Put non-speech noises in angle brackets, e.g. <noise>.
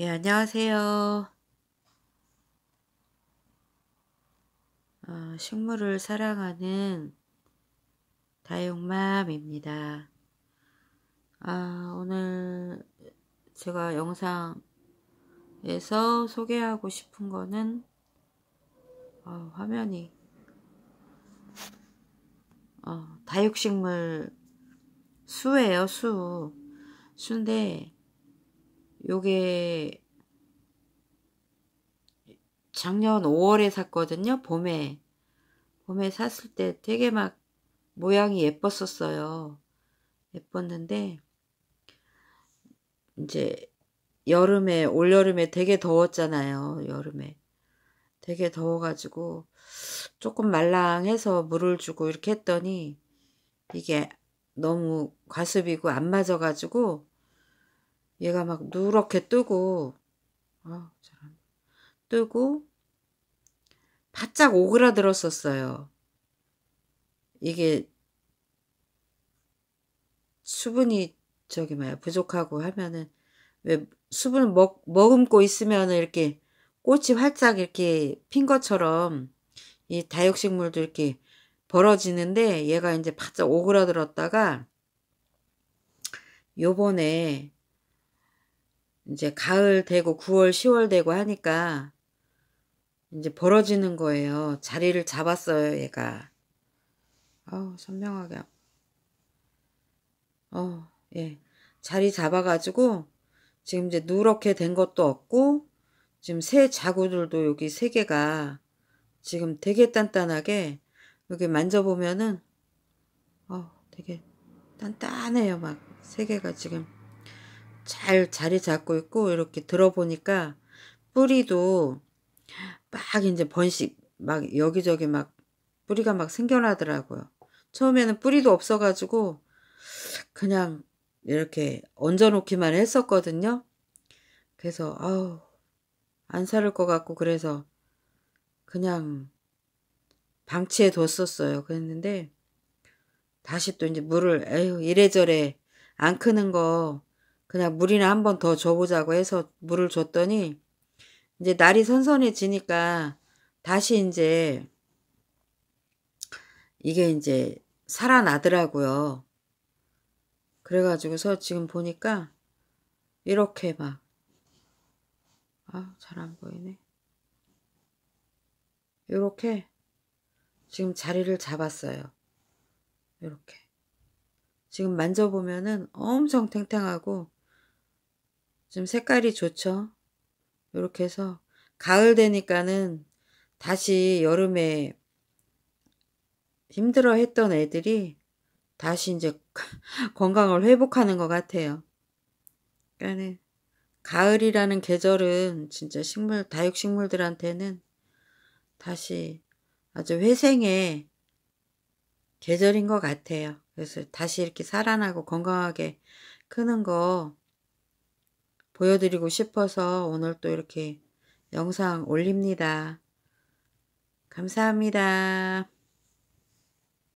예, 안녕하세요. 어, 식물을 사랑하는 다육맘입니다. 아, 오늘 제가 영상에서 소개하고 싶은 거는 어, 화면이 어, 다육식물 수예요, 수. 수인데 요게 작년 5월에 샀거든요. 봄에. 봄에 샀을 때 되게 막 모양이 예뻤었어요. 예뻤는데 이제 여름에 올여름에 되게 더웠잖아요. 여름에. 되게 더워가지고 조금 말랑해서 물을 주고 이렇게 했더니 이게 너무 과습이고 안 맞아가지고 얘가 막 누렇게 뜨고 아, 뜨고 바짝 오그라들었었어요. 이게 수분이 저기 뭐야 부족하고 하면은 왜 수분을 먹, 머금고 있으면 이렇게 꽃이 활짝 이렇게 핀 것처럼 이 다육식물도 이렇게 벌어지는데 얘가 이제 바짝 오그라들었다가 요번에 이제 가을 되고 9월 10월 되고 하니까 이제 벌어지는 거예요. 자리를 잡았어요, 얘가. 아우, 선명하게. 어, 예. 자리 잡아가지고 지금 이제 누렇게 된 것도 없고 지금 새 자구들도 여기 세 개가 지금 되게 단단하게 여기 만져보면은 어, 되게 단단해요. 막 세 개가 지금 잘 자리 잡고 있고 이렇게 들어보니까 뿌리도 막 이제 번식 막 여기저기 막 뿌리가 막 생겨나더라고요. 처음에는 뿌리도 없어가지고 그냥 이렇게 얹어놓기만 했었거든요. 그래서 아우 안 살을 것 같고 그래서 그냥 방치해 뒀었어요. 그랬는데 다시 또 이제 물을 에휴 이래저래 안 크는 거 그냥 물이나 한 번 더 줘보자고 해서 물을 줬더니 이제 날이 선선해지니까 다시 이제 이게 이제 살아나더라고요. 그래가지고서 지금 보니까 이렇게 막 아, 잘 안 보이네. 이렇게 지금 자리를 잡았어요. 이렇게. 지금 만져보면은 엄청 탱탱하고 지금 색깔이 좋죠. 이렇게 해서 가을 되니까는 다시 여름에 힘들어 했던 애들이 다시 이제 <laughs> 건강을 회복하는 것 같아요. 가을이라는 계절은 진짜 식물, 다육식물들한테는 다시 아주 회생의 계절인 것 같아요. 그래서 다시 이렇게 살아나고 건강하게 크는 거 보여드리고 싶어서 오늘 또 이렇게 영상 올립니다. 감사합니다.